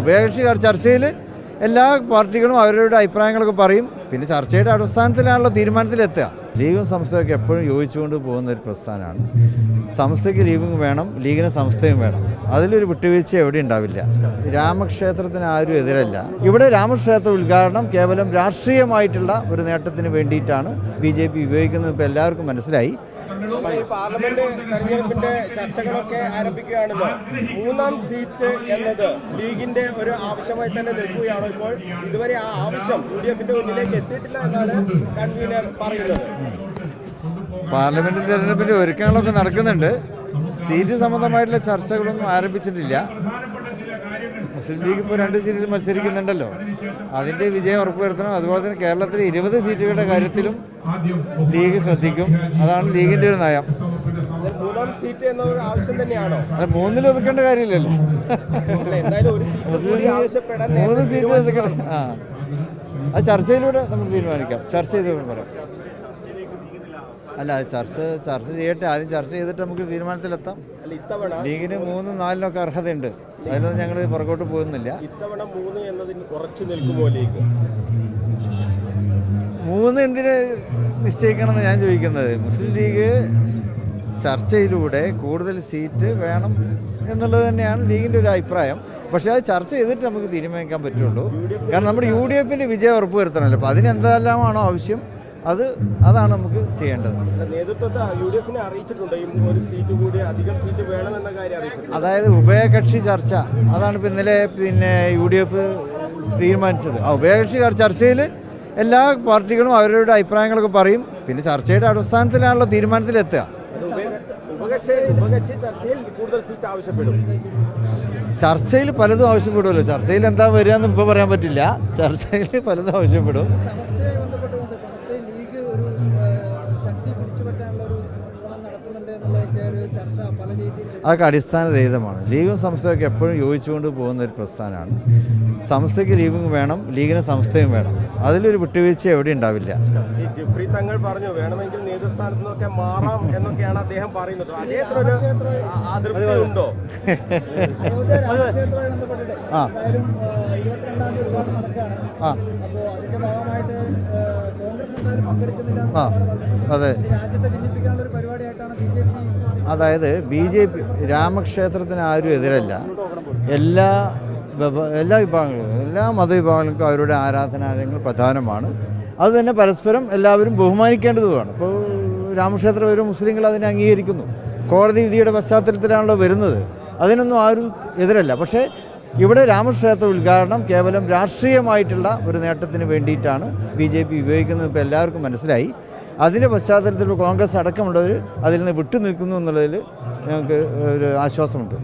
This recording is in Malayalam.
ഉഭയകക്ഷി ചർച്ചയിൽ എല്ലാ പാർട്ടികളും അവരുടെ അഭിപ്രായങ്ങളൊക്കെ പറയും. പിന്നെ ചർച്ചയുടെ അടിസ്ഥാനത്തിലാണല്ലോ തീരുമാനത്തിലെത്തുക. ലീഗും സംസ്ഥയൊക്കെ എപ്പോഴും യോജിച്ചുകൊണ്ട് പോകുന്ന ഒരു പ്രസ്ഥാനമാണ്. സംസ്ഥയ്ക്ക് ലീഗും വേണം ലീഗിന് സംസ്ഥയും വേണം. അതിലൊരു വിട്ടുവീഴ്ച എവിടെ ഉണ്ടാവില്ല. രാമക്ഷേത്രത്തിന് ആരും എതിരല്ല. ഇവിടെ രാമക്ഷേത്ര ഉദ്ഘാടനം കേവലം രാഷ്ട്രീയമായിട്ടുള്ള ഒരു നേട്ടത്തിന് വേണ്ടിയിട്ടാണ് ബി ജെ പി ഉപയോഗിക്കുന്നത് ഇപ്പോൾ എല്ലാവർക്കും മനസ്സിലായി. പാർലമെന്റ് തെരഞ്ഞെടുപ്പിന്റെ ചർച്ചകളൊക്കെ ആരംഭിക്കുകയാണല്ലോ മൂന്നാം സീറ്റ് എന്നത് ലീഗിന്റെ ഒരു ആവശ്യമായി തന്നെ നിൽക്കുകയാണ് ഇപ്പോൾ. ഇതുവരെ ആ ആവശ്യം യു ഡി എഫിന്റെ മുന്നിലേക്ക് എത്തിയിട്ടില്ല എന്നാണ് കൺവീനർ പറയുന്നത്. പാർലമെന്റ് തെരഞ്ഞെടുപ്പിന്റെ ഒരുക്കങ്ങളൊക്കെ നടക്കുന്നുണ്ട്. സീറ്റ് സംബന്ധമായിട്ടുള്ള ചർച്ചകളൊന്നും ആരംഭിച്ചിട്ടില്ല. മുസ്ലിം ലീഗ് ഇപ്പോൾ രണ്ട് സീറ്റിൽ മത്സരിക്കുന്നുണ്ടല്ലോ. അതിന്റെ വിജയം ഉറപ്പുവരുത്തണം. അതുപോലെ തന്നെ കേരളത്തിലെ ഇരുപത് സീറ്റുകളുടെ കാര്യത്തിലും ലീഗ് ശ്രദ്ധിക്കും. അതാണ് ലീഗിന്റെ ഒരു നയം. സീറ്റ് എന്നൊരു ആവശ്യം തന്നെയാണോ? മൂന്നിൽ ഒതുക്കേണ്ട കാര്യമില്ലല്ലോ. മുസ്ലിം ലീഗ് മൂന്ന് സീറ്റ് ഒതുക്കണം. ആ. അത് ചർച്ചയിലൂടെ നമുക്ക് തീരുമാനിക്കാം. ചർച്ച ചെയ്ത് പറയാം. അല്ല ചർച്ച ചർച്ച ചെയ്യട്ടെ. ആദ്യം ചർച്ച ചെയ്തിട്ട് നമുക്ക് തീരുമാനത്തിലെത്താം. ലീഗിന് മൂന്നും നാലിനൊക്കെ അർഹതയുണ്ട്. അതിലൊന്നും ഞങ്ങൾ പുറകോട്ട് പോകുന്നില്ല. ഇത്തവണ മൂന്ന് എന്നതിന് ഉറച്ചു നിൽക്കുമോ ലീഗ്? മൂന്ന് എന്തിന് നിശ്ചയിക്കണമെന്ന് ഞാൻ ചോദിക്കുന്നത്. മുസ്ലിം ലീഗ് ചർച്ചയിലൂടെ കൂടുതൽ സീറ്റ് വേണം എന്നുള്ളത് തന്നെയാണ് ലീഗിന്റെ ഒരു അഭിപ്രായം. പക്ഷേ അത് ചർച്ച ചെയ്തിട്ട് നമുക്ക് തീരുമാനിക്കാൻ പറ്റുള്ളൂ. കാരണം നമ്മുടെ യു ഡി എഫിന്റെ വിജയം ഉറപ്പുവരുത്തണമല്ലോ. അപ്പോൾ അതിനെന്തെല്ലാമാണോ ആവശ്യം? അത് അതാണ് നമുക്ക് ചെയ്യേണ്ടത്. നേതൃത്വത്തെ യു ഡി എഫിനെ അറിയിച്ചിട്ടുണ്ട്. ഈ ഒരു സീറ്റ് കൂടി അധികം സീറ്റ് വേണമെന്ന കാര്യം അതായത് ഉഭയകക്ഷി ചർച്ച. അതാണ് ഇപ്പം ഇന്നലെ പിന്നെ യു ഡി എഫ് തീരുമാനിച്ചത്. ആ ഉഭയകക്ഷി ചർച്ചയിൽ എല്ലാ പാർട്ടികളും അവരുടെ അഭിപ്രായങ്ങളൊക്കെ പറയും. പിന്നെ ചർച്ചയുടെ അടിസ്ഥാനത്തിലാണല്ലോ തീരുമാനത്തിലെത്തുക ചർച്ചയിൽ പലതും ആവശ്യപ്പെടുമല്ലോ. ചർച്ചയിൽ എന്താ വരിക എന്ന് ഇപ്പോൾ പറയാൻ പറ്റില്ല. ചർച്ചയിൽ പലതും ആവശ്യപ്പെടും. അതൊക്കെ അടിസ്ഥാനരഹിതമാണ്. ലീഗും സംസ്ഥയൊക്കെ എപ്പോഴും യോജിച്ചുകൊണ്ട് പോകുന്ന ഒരു പ്രസ്ഥാനമാണ്. സംസ്ഥയ്ക്ക് ലീഗും വേണം ലീഗിന് സംസ്ഥയും വേണം. അതിലൊരു വിട്ടുവീഴ്ച എവിടെ ഉണ്ടാവില്ല. ജിഫ്രി തങ്ങൾ പറഞ്ഞു വേണമെങ്കിൽ നേതൃസ്ഥാനത്ത് നിന്നൊക്കെ മാറാം എന്നൊക്കെയാണ് അദ്ദേഹം പറയുന്നത്. ഉണ്ടോ ആ. ആ ആ. അതെ. അതായത് ബി ജെ പി രാമക്ഷേത്രത്തിന് ആരും എതിരല്ല. എല്ലാ എല്ലാ വിഭാഗങ്ങളും എല്ലാ മതവിഭാഗങ്ങൾക്കും അവരുടെ ആരാധനാലയങ്ങൾ പ്രധാനമാണ്. അത് തന്നെ പരസ്പരം എല്ലാവരും ബഹുമാനിക്കേണ്ടതുമാണ് ഇപ്പോൾ രാമക്ഷേത്രം ഒരു മുസ്ലിങ്ങൾ അതിനെ അംഗീകരിക്കുന്നു. കോടതി വിധിയുടെ പശ്ചാത്തലത്തിലാണല്ലോ വരുന്നത്. അതിനൊന്നും ആരും എതിരല്ല. പക്ഷേ ഇവിടെ രാമക്ഷേത്ര ഉദ്ഘാടനം കേവലം രാഷ്ട്രീയമായിട്ടുള്ള ഒരു നേട്ടത്തിന് വേണ്ടിയിട്ടാണ് ബി ജെ പി ഉപയോഗിക്കുന്നത്. ഇപ്പോൾ എല്ലാവർക്കും മനസ്സിലായി. അതിന്റെ പശ്ചാത്തലത്തിൽ കോൺഗ്രസ് അടക്കമുള്ളവർ അതിൽ നിന്ന് വിട്ടുനിൽക്കുന്നു എന്നുള്ളതിൽ ഞങ്ങൾക്ക് ഒരു ആശ്വാസമുണ്ട്.